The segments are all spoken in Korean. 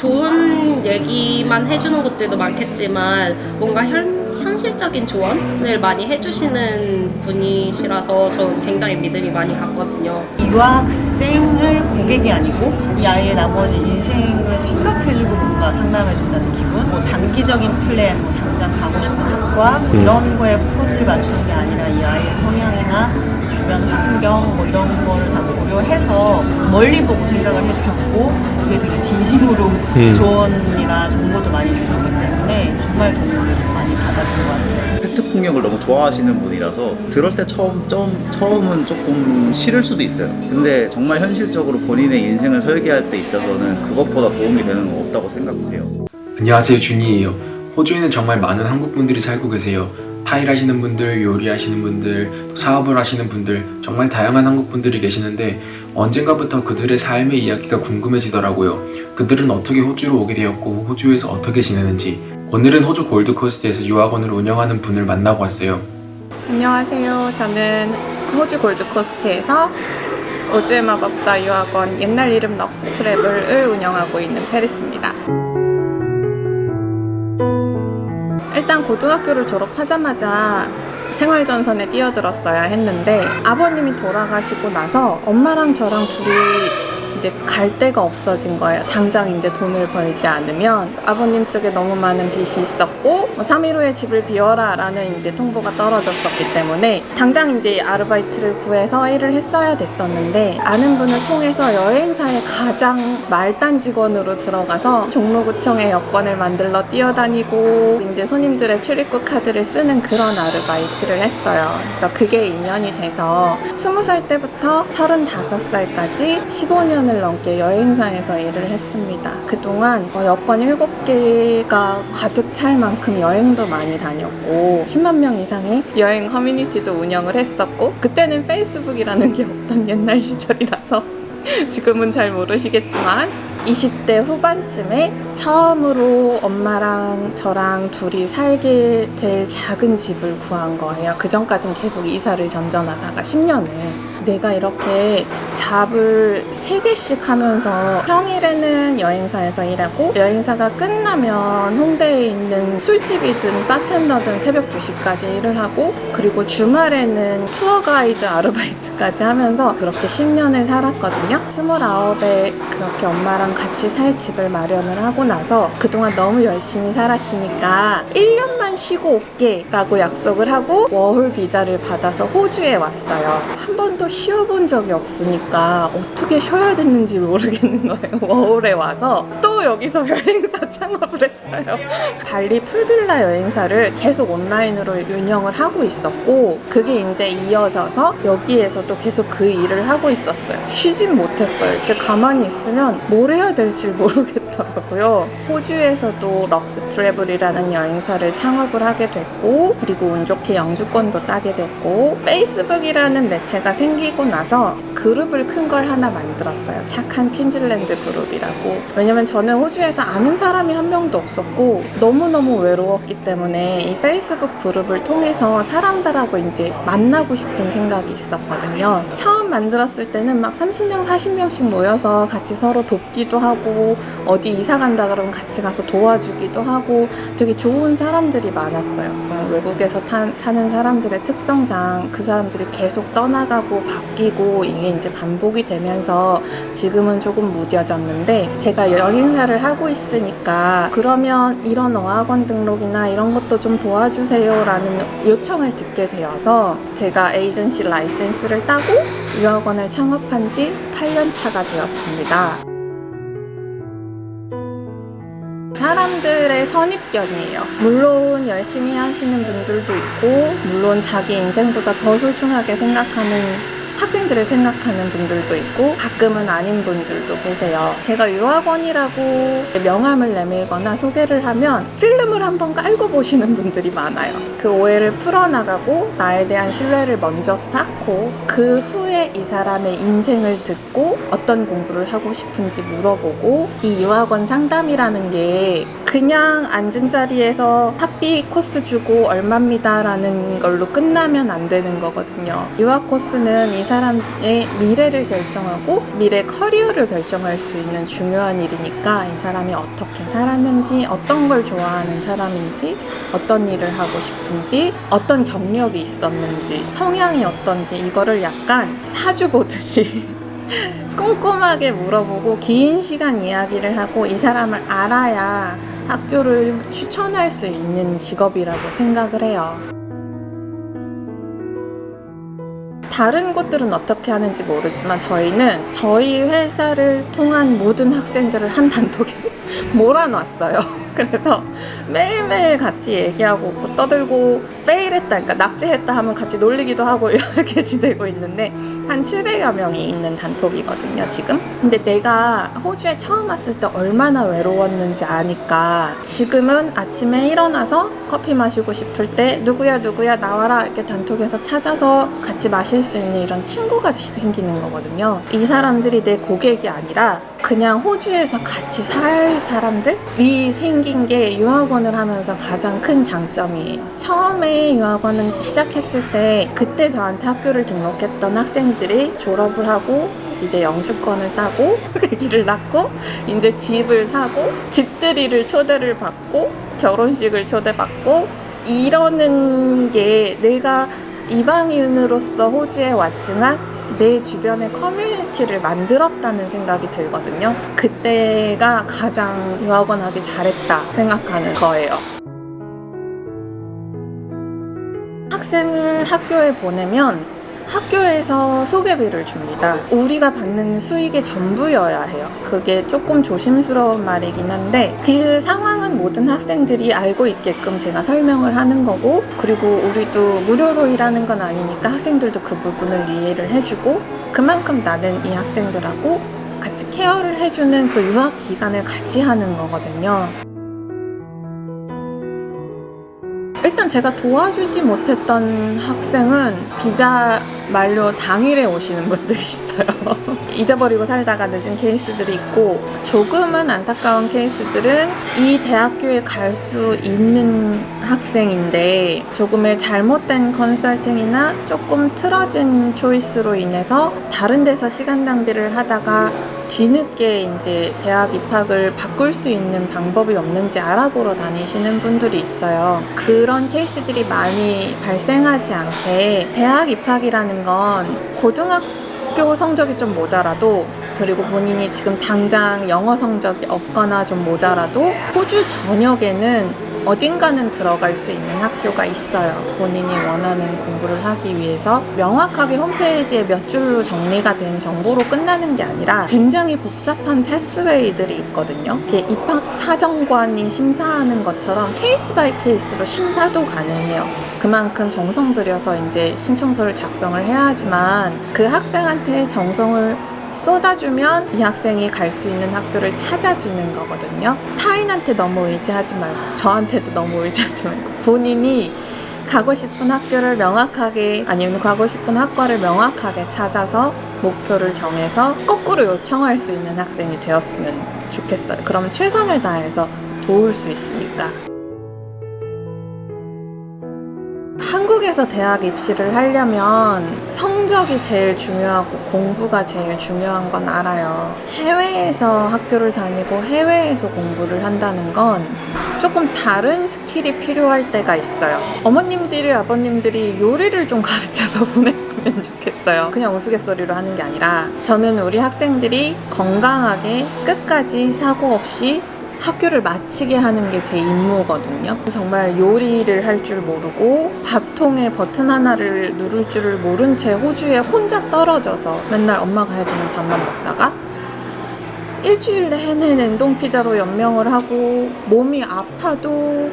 좋은 얘기만 해주는 것들도 많겠지만 뭔가 현, 현실적인 조언을 많이 해주시는 분이시라서 저는 굉장히 믿음이 많이 갔거든요. 유학생을 고객이 아니고 이 아이의 나머지 인생을 생각해주고 뭔가 상담해준다는 기분 뭐 단기적인 플랜, 뭐 당장 가고 싶은 학과 뭐 음. 이런 거에 포커스를 맞추는 게 아니라 이 아이의 성향이나 주변 환경 뭐 이런 거를 다 고려해서 멀리 보고 생각을 해주셨고 그게 되게 진심으로 음. 조언이나 정보도 많이 주셨기 때문에 정말 도움을 많이. 팩트 폭력을 너무 좋아하시는 분이라서 들을 때 처음 좀 처음은 조금 싫을 수도 있어요. 근데 정말 현실적으로 본인의 인생을 설계할 때 있어서는 그것보다 도움이 되는 건 없다고 생각해요. 안녕하세요 준이에요 호주에는 정말 많은 한국 분들이 살고 계세요 타일 하시는 분들, 요리하시는 분들, 또 사업을 하시는 분들 정말 다양한 한국 분들이 계시는데 언젠가부터 그들의 삶의 이야기가 궁금해지더라고요 그들은 어떻게 호주로 오게 되었고 호주에서 어떻게 지내는지 오늘은 호주 골드코스트에서 유학원을 운영하는 분을 만나고 왔어요 안녕하세요. 저는 호주 골드코스트에서 오즈의 마법사 유학원 옛날 이름 럭스 트래블을 운영하고 있는 페리스입니다. 일단 고등학교를 졸업하자마자 생활전선에 뛰어들었어야 했는데 아버님이 돌아가시고 나서 엄마랑 저랑 둘이 이제 갈 데가 없어진 거예요. 당장 이제 돈을 벌지 않으면 아버님 쪽에 너무 많은 빚이 있었고 뭐 3일 후에 집을 비워라 라는 이제 통보가 떨어졌었기 때문에 당장 이제 아르바이트를 구해서 일을 했어야 됐었는데 아는 분을 통해서 여행사의 가장 말단 직원으로 들어가서 종로구청에 여권을 만들러 뛰어다니고 이제 손님들의 출입국 카드를 쓰는 그런 아르바이트를 했어요. 그래서 그게 인연이 돼서 20살 때부터 35살까지 15년을 넘게 여행사에서 일을 했습니다. 그동안 어, 여권 7개가 가득 찰 만큼 여행도 많이 다녔고 10만 명 이상의 여행 커뮤니티도 운영을 했었고 그때는 페이스북이라는 게 없던 옛날 시절이라서 지금은 잘 모르시겠지만 20대 후반쯤에 처음으로 엄마랑 저랑 둘이 살게 될 작은 집을 구한 거예요. 그 전까지는 계속 이사를 전전하다가 10년을 내가 이렇게 잡을 3개씩 하면서 평일에는 여행사에서 일하고 여행사가 끝나면 홍대에 있는 술집이든 바텐더든 새벽 2시까지 일을 하고 그리고 주말에는 투어 가이드 아르바이트까지 하면서 그렇게 10년을 살았거든요. 29에 그렇게 엄마랑 같이 살 집을 마련을 하고 나서 그동안 너무 열심히 살았으니까 1년만 쉬고 올게 라고 약속을 하고 워홀 비자를 받아서 호주에 왔어요. 한 번도 쉬어본 적이 없으니까 어떻게 쉬어야 됐는지 모르겠는 거예요. 워홀에 와서 또 여기서 여행사 창업을 했어요. 발리 풀빌라 여행사를 계속 온라인으로 운영을 하고 있었고 그게 이제 이어져서 여기에서도 계속 그 일을 하고 있었어요. 쉬진 못했어요. 이렇게 가만히 있으면 뭘 해야 될지 모르겠더라고요. 호주에서도 럭스 트래블이라는 여행사를 창업을 하게 됐고 그리고 운 좋게 영주권도 따게 됐고 페이스북이라는 매체가 생기고 나서 그룹을 큰 걸 하나 만들었어요. 착한 퀸즐랜드 그룹이라고. 왜냐면 저는 호주에서 아는 사람이 한 명도 없었고 너무너무 외로웠기 때문에 이 페이스북 그룹을 통해서 사람들하고 이제 만나고 싶은 생각이 있었거든요. 처음 만들었을 때는 막 30명, 40명씩 모여서 같이 서로 돕기도 하고 어디 이사 간다 그러면 같이 가서 도와주기도 하고 되게 좋은 사람들이 많았어요. 어, 외국에서 탄- 사는 사람들의 특성상 그 사람들이 계속 떠나가고 바뀌고 이게 이제 반복이 되면서 지금은 조금 무뎌졌는데 제가 여행사를 하고 있으니까 그러면 이런 어학원 등록이나 이런 것도 좀 도와주세요 라는 요청을 듣게 되어서 제가 에이전시 라이센스를 따고 유학원을 창업한 지 8년 차가 되었습니다. 사람들의 선입견이에요. 물론 열심히 하시는 분들도 있고, 물론 자기 인생보다 더 소중하게 생각하는 학생들을 생각하는 분들도 있고 가끔은 아닌 분들도 계세요. 제가 유학원이라고 명함을 내밀거나 소개를 하면 필름을 한번 깔고 보시는 분들이 많아요. 그 오해를 풀어나가고 나에 대한 신뢰를 먼저 쌓고 그 후에 이 사람의 인생을 듣고 어떤 공부를 하고 싶은지 물어보고 이 유학원 상담이라는 게 그냥 앉은 자리에서 학비 코스 주고 얼마입니다 라는 걸로 끝나면 안 되는 거거든요. 유학 코스는 이 사람의 미래를 결정하고 미래 커리어를 결정할 수 있는 중요한 일이니까 이 사람이 어떻게 살았는지, 어떤 걸 좋아하는 사람인지, 어떤 일을 하고 싶은지, 어떤 경력이 있었는지, 성향이 어떤지 이거를 약간 사주 보듯이 꼼꼼하게 물어보고 긴 시간 이야기를 하고 이 사람을 알아야 학교를 추천할 수 있는 직업이라고 생각을 해요. 다른 곳들은 어떻게 하는지 모르지만 저희는 저희 회사를 통한 모든 학생들을 한 단톡에 몰아놨어요. 그래서 매일매일 같이 얘기하고 웃고 떠들고 페일했다, 그러니까 낙제했다 하면 같이 놀리기도 하고 이렇게 지내고 있는데 한 700여 명이 있는 단톡이거든요, 지금. 근데 내가 호주에 처음 왔을 때 얼마나 외로웠는지 아니까 지금은 아침에 일어나서 커피 마시고 싶을 때 누구야 누구야 나와라 이렇게 단톡에서 찾아서 같이 마실 수 있는 이런 친구가 생기는 거거든요. 이 사람들이 내 고객이 아니라 그냥 호주에서 같이 살 사람들이 생긴 게 유학원을 하면서 가장 큰 장점이에요. 처음에 유학원은 시작했을 때 그때 저한테 학교를 등록했던 학생들이 졸업을 하고 이제 영주권을 따고 아기를 낳고 이제 집을 사고 집들이를 초대를 받고 결혼식을 초대받고 이러는 게 내가 이방인으로서 호주에 왔지만 내 주변의 커뮤니티를 만들었다는 생각이 들거든요. 그때가 가장 유학원 하기 잘했다 생각하는 거예요. 학생을 학교에 보내면 학교에서 소개비를 줍니다. 우리가 받는 수익의 전부여야 해요. 그게 조금 조심스러운 말이긴 한데 그 상황은 모든 학생들이 알고 있게끔 제가 설명을 하는 거고 그리고 우리도 무료로 일하는 건 아니니까 학생들도 그 부분을 이해를 해주고 그만큼 나는 이 학생들하고 같이 케어를 해주는 그 유학 기간을 같이 하는 거거든요. 일단 제가 도와주지 못했던 학생은 비자 만료 당일에 오시는 분들이 있어요. 잊어버리고 살다가 늦은 케이스들이 있고 조금은 안타까운 케이스들은 이 대학교에 갈 수 있는 학생인데 조금의 잘못된 컨설팅이나 조금 틀어진 초이스로 인해서 다른 데서 시간 낭비를 하다가 뒤늦게 이제 대학 입학을 바꿀 수 있는 방법이 없는지 알아보러 다니시는 분들이 있어요. 그런 케이스들이 많이 발생하지 않게 대학 입학이라는 건 고등학교 성적이 좀 모자라도 그리고 본인이 지금 당장 영어 성적이 없거나 좀 모자라도 호주 전역에는 어딘가는 들어갈 수 있는 학교가 있어요. 본인이 원하는 공부를 하기 위해서 명확하게 홈페이지에 몇 줄로 정리가 된 정보로 끝나는 게 아니라 굉장히 복잡한 패스웨이들이 있거든요. 입학 사정관이 심사하는 것처럼 케이스 바이 케이스로 심사도 가능해요. 그만큼 정성 들여서 이제 신청서를 작성을 해야 하지만 그 학생한테 정성을 쏟아주면 이 학생이 갈 수 있는 학교를 찾아지는 거거든요. 타인한테 너무 의지하지 말고 저한테도 너무 의지하지 말고 본인이 가고 싶은 학교를 명확하게 아니면 가고 싶은 학과를 명확하게 찾아서 목표를 정해서 거꾸로 요청할 수 있는 학생이 되었으면 좋겠어요. 그러면 최선을 다해서 도울 수 있으니까. 한국에서 대학 입시를 하려면 성적이 제일 중요하고 공부가 제일 중요한 건 알아요. 해외에서 학교를 다니고 해외에서 공부를 한다는 건 조금 다른 스킬이 필요할 때가 있어요. 어머님들이 아버님들이 요리를 좀 가르쳐서 보냈으면 좋겠어요. 그냥 우스갯소리로 하는 게 아니라 저는 우리 학생들이 건강하게 끝까지 사고 없이 학교를 마치게 하는 게 제 임무거든요. 정말 요리를 할 줄 모르고 밥통에 버튼 하나를 누를 줄을 모른 채 호주에 혼자 떨어져서 맨날 엄마가 해주는 밥만 먹다가 일주일 내내 냉동 피자로 연명을 하고 몸이 아파도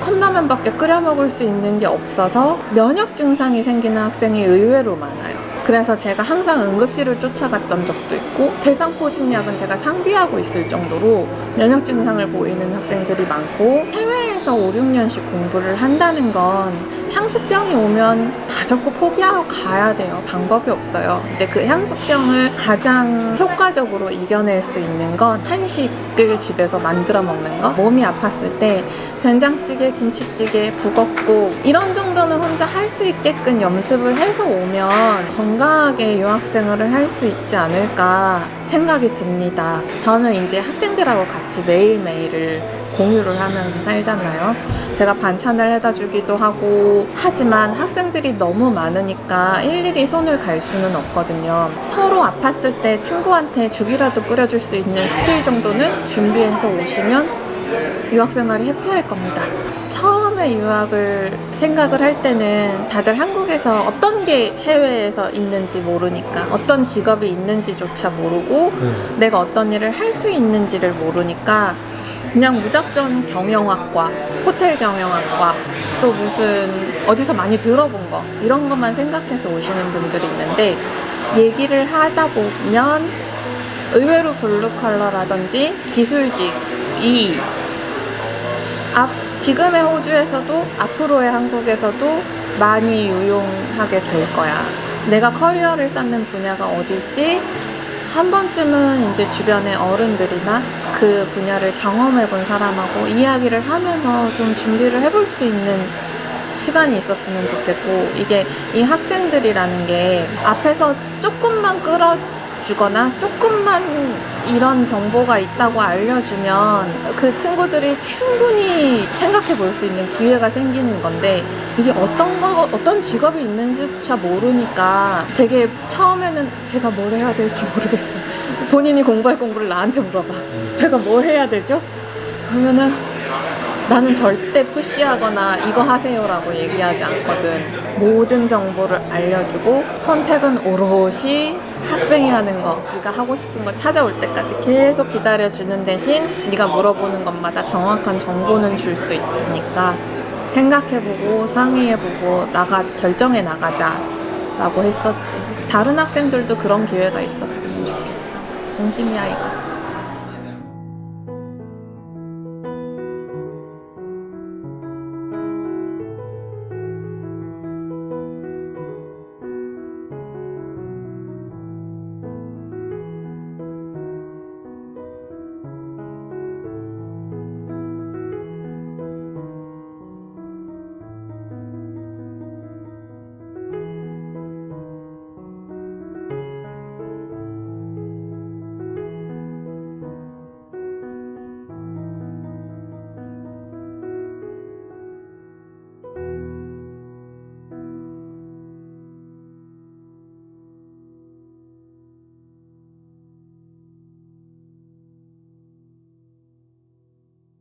컵라면밖에 끓여 먹을 수 있는 게 없어서 면역 증상이 생기는 학생이 의외로 많아요. 그래서 제가 항상 응급실을 쫓아갔던 적도 있고 대상포진약은 제가 상비하고 있을 정도로 면역 증상을 보이는 학생들이 많고 해외에서 3에서 5, 6년씩 공부를 한다는 건 향수병이 오면 다 적고 포기하고 가야 돼요. 방법이 없어요. 근데 그 향수병을 가장 효과적으로 이겨낼 수 있는 건 한식을 집에서 만들어 먹는 거. 몸이 아팠을 때 된장찌개, 김치찌개, 북엇국 이런 정도는 혼자 할 수 있게끔 연습을 해서 오면 건강하게 유학생활을 할 수 있지 않을까 생각이 듭니다. 저는 이제 학생들하고 같이 매일매일을 공유를 하면서 살잖아요. 제가 반찬을 해다 주기도 하고 하지만 학생들이 너무 많으니까 일일이 손을 갈 수는 없거든요. 서로 아팠을 때 친구한테 죽이라도 끓여줄 수 있는 스킬 정도는 준비해서 오시면 유학생활이 해피할 겁니다. 처음에 유학을 생각을 할 때는 다들 한국에서 어떤 게 해외에서 있는지 모르니까 어떤 직업이 있는지조차 모르고 내가 어떤 일을 할 수 있는지를 모르니까 그냥 무작정 경영학과, 호텔 경영학과, 또 무슨 어디서 많이 들어본 거 이런 것만 생각해서 오시는 분들이 있는데 얘기를 하다 보면 의외로 블루 컬러라든지 기술직이 앞, 지금의 호주에서도 앞으로의 한국에서도 많이 유용하게 될 거야. 내가 커리어를 쌓는 분야가 어딜지 한 번쯤은 이제 주변의 어른들이나 그 분야를 경험해 본 사람하고 이야기를 하면서 좀 준비를 해볼 수 있는 시간이 있었으면 좋겠고 이게 이 학생들이라는 게 앞에서 조금만 끌어주거나 조금만 이런 정보가 있다고 알려주면 그 친구들이 충분히 생각해 볼 수 있는 기회가 생기는 건데 이게 어떤 거 어떤 직업이 있는지조차 모르니까 되게 처음에는 제가 뭘 해야 될지 모르겠어 본인이 공부할 공부를 나한테 물어봐 제가 뭘 해야 되죠? 그러면은 나는 절대 푸시하거나 이거 하세요라고 얘기하지 않거든. 모든 정보를 알려주고 선택은 오롯이 학생이 하는 거. 네가 하고 싶은 거 찾아올 때까지 계속 기다려주는 대신 네가 물어보는 것마다 정확한 정보는 줄 수 있으니까 생각해보고 상의해보고 나가 결정해 나가자라고 했었지. 다른 학생들도 그런 기회가 좋겠어. 진심이야 이거.